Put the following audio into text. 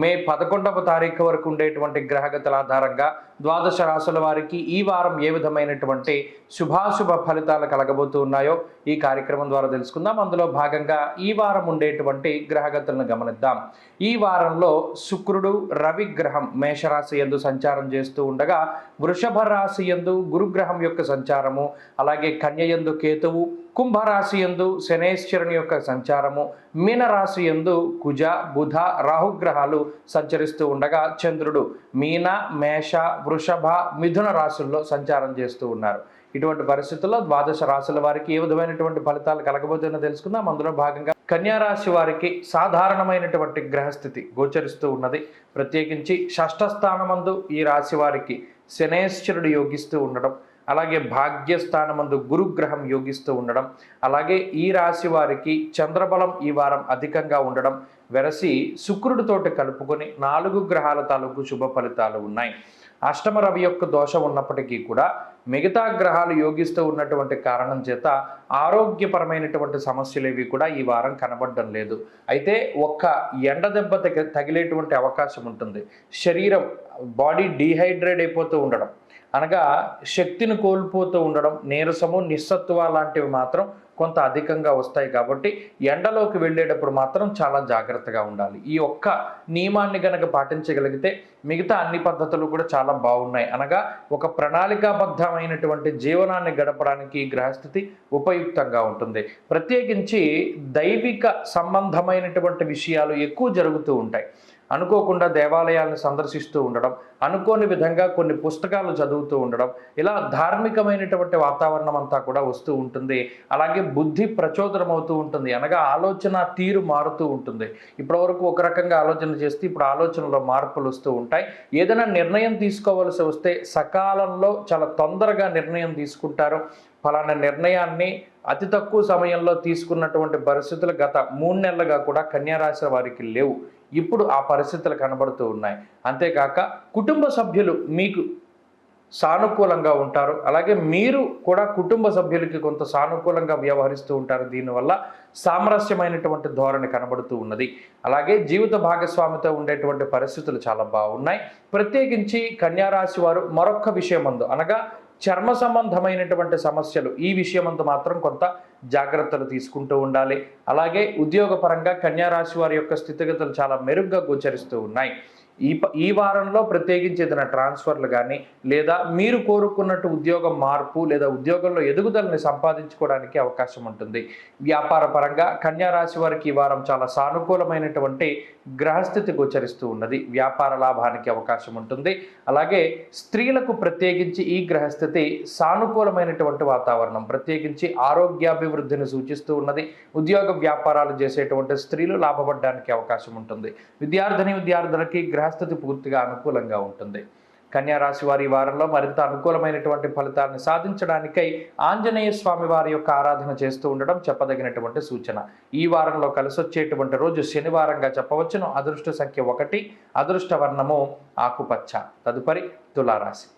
మే పదకొండవ తారీఖు వరకు ఉండేటువంటి గ్రహగతుల ఆధారంగా ద్వాదశ రాసుల వారికి ఈ వారం ఏ విధమైనటువంటి శుభాశుభ ఫలితాలు కలగబోతూ ఉన్నాయో ఈ కార్యక్రమం ద్వారా తెలుసుకుందాం. అందులో భాగంగా ఈ వారం ఉండేటువంటి గ్రహగతులను గమనిద్దాం. ఈ వారంలో శుక్రుడు రవి గ్రహం మేషరాశి ఎందు సంచారం చేస్తూ ఉండగా వృషభ రాశి ఎందు గురుగ్రహం యొక్క సంచారము అలాగే కన్య యందు కేతువు కుంభరాశి ఎందు శనేశ్వరుని యొక్క సంచారము మీనరాశి ఎందు కుజ బుధ రాహుగ్రహాలు సంచరిస్తూ ఉండగా చంద్రుడు మీన మేష వృషభ మిథున రాశుల్లో సంచారం చేస్తూ ఉన్నారు. ఇటువంటి పరిస్థితుల్లో ద్వాదశ రాశుల వారికి ఏ విధమైనటువంటి ఫలితాలు కలగబోతుందో తెలుసుకుందాం. అందులో భాగంగా కన్యా రాశి వారికి సాధారణమైనటువంటి గ్రహస్థితి గోచరిస్తూ ఉన్నది. ప్రత్యేకించి షష్ఠ స్థానమందు ఈ రాశి వారికి శనేశ్వరుడు యోగిస్తూ ఉండడం అలాగే భాగ్యస్థానమందు గురుగ్రహం యోగిస్తూ ఉండడం అలాగే ఈ రాశి వారికి చంద్రబలం ఈ వారం అధికంగా ఉండడం వెరసి శుక్రుడితోటి కలుపుకొని నాలుగు గ్రహాల తాలూకు శుభ ఫలితాలు ఉన్నాయి. అష్టమ రవి యొక్క దోషం ఉన్నప్పటికీ కూడా మిగతా గ్రహాలు యోగిస్తూ ఉన్నటువంటి కారణం చేత ఆరోగ్యపరమైనటువంటి సమస్యలు ఇవి కూడా ఈ వారం కనబడడం లేదు. అయితే ఒక్క ఎండ దెబ్బ తగిలేటువంటి అవకాశం ఉంటుంది. శరీరం బాడీ డీహైడ్రేట్ అయిపోతూ ఉండడం అనగా శక్తిని కోల్పోతూ ఉండడం నీరసము నిస్సత్వ లాంటివి మాత్రం కొంత అధికంగా వస్తాయి కాబట్టి ఎండలోకి వెళ్ళేటప్పుడు మాత్రం చాలా జాగ్రత్తగా ఉండాలి. ఈ ఒక్క నియమాన్ని గనక పాటించగలిగితే మిగతా అన్ని పద్ధతులు కూడా చాలా బాగున్నాయి. అనగా ఒక ప్రణాళికాబద్ధమైనటువంటి జీవనాన్ని గడపడానికి గ్రహస్థితి ఉపయుక్తంగా ఉంటుంది. ప్రత్యేకించి దైవిక సంబంధమైనటువంటి విషయాలు ఎక్కువ జరుగుతూ ఉంటాయి. అనుకోకుండా దేవాలయాలను సందర్శిస్తూ ఉండడం అనుకోని విధంగా కొన్ని పుస్తకాలు చదువుతూ ఉండడం ఇలా ధార్మికమైనటువంటి వాతావరణం అంతా కూడా వస్తూ ఉంటుంది. అలాగే బుద్ధి ప్రచోదనం అవుతూ ఉంటుంది. అనగా ఆలోచన తీరు మారుతూ ఉంటుంది. ఇప్పటివరకు ఒక రకంగా ఆలోచన చేస్తే ఇప్పుడు ఆలోచనలో మార్పులు వస్తూ ఉంటాయి. ఏదైనా నిర్ణయం తీసుకోవాల్సి వస్తే సకాలంలో చాలా తొందరగా నిర్ణయం తీసుకుంటారు. ఫలానా నిర్ణయాన్ని అతి తక్కువ సమయంలో తీసుకున్నటువంటి పరిస్థితులు గత మూడు నెలలుగా కూడా కన్యారాశి వారికి లేవు. ఇప్పుడు ఆ పరిస్థితులు కనబడుతూ ఉన్నాయి. అంతేకాక కుటుంబ సభ్యులు మీకు సానుకూలంగా ఉంటారు. అలాగే మీరు కూడా కుటుంబ సభ్యులకి కొంత సానుకూలంగా వ్యవహరిస్తూ ఉంటారు. దీనివల్ల సామరస్యమైనటువంటి ధోరణి కనబడుతూ ఉన్నది. అలాగే జీవిత భాగస్వామితో ఉండేటువంటి పరిస్థితులు చాలా బాగున్నాయి. ప్రత్యేకించి కన్యారాశి వారు మరొక విషయమందు అనగా చర్మ సంబంధమైనటువంటి సమస్యలు ఈ విషయమందు మాత్రం కొంత జాగ్రత్తలు తీసుకుంటూ ఉండాలి. అలాగే ఉద్యోగపరంగా కన్యారాశి వారి యొక్క స్థితిగతులు చాలా మెరుగ్గా గోచరిస్తూ ఉన్నాయి. ఈ ప- ఈ వారంలో ప్రత్యేకించి ఏదైనా ట్రాన్స్ఫర్లు కానీ లేదా మీరు కోరుకున్నట్టు ఉద్యోగం మార్పు లేదా ఉద్యోగంలో ఎదుగుదలని సంపాదించుకోవడానికి అవకాశం ఉంటుంది. వ్యాపార పరంగా కన్యారాశి వారికి ఈ వారం చాలా సానుకూలమైనటువంటి గ్రహస్థితి గోచరిస్తూ ఉన్నది. వ్యాపార లాభానికి అవకాశం ఉంటుంది. అలాగే స్త్రీలకు ప్రత్యేకించి ఈ గ్రహస్థితి సానుకూలమైనటువంటి వాతావరణం ప్రత్యేకించి ఆరోగ్యాభివృద్ధిని సూచిస్తూ ఉన్నది. ఉద్యోగ వ్యాపారాలు చేసేటువంటి స్త్రీలు లాభపడడానికి అవకాశం ఉంటుంది. విద్యార్థిని విద్యార్థులకి గ్రహస్థితి పూర్తిగా అనుకూలంగా ఉంటుంది. కన్యారాశి వారి వారంలో మరింత అనుకూలమైనటువంటి ఫలితాలను సాధించడానికై ఆంజనేయ స్వామి వారి యొక్క ఆరాధన చేస్తూ ఉండడం చెప్పదగినటువంటి సూచన. ఈ వారంలో కలిసొచ్చేటువంటి రోజు శనివారంగా చెప్పవచ్చును. అదృష్ట సంఖ్య ఒకటి అదృష్ట వర్ణము ఆకుపచ్చ. తదుపరి తులారాశి.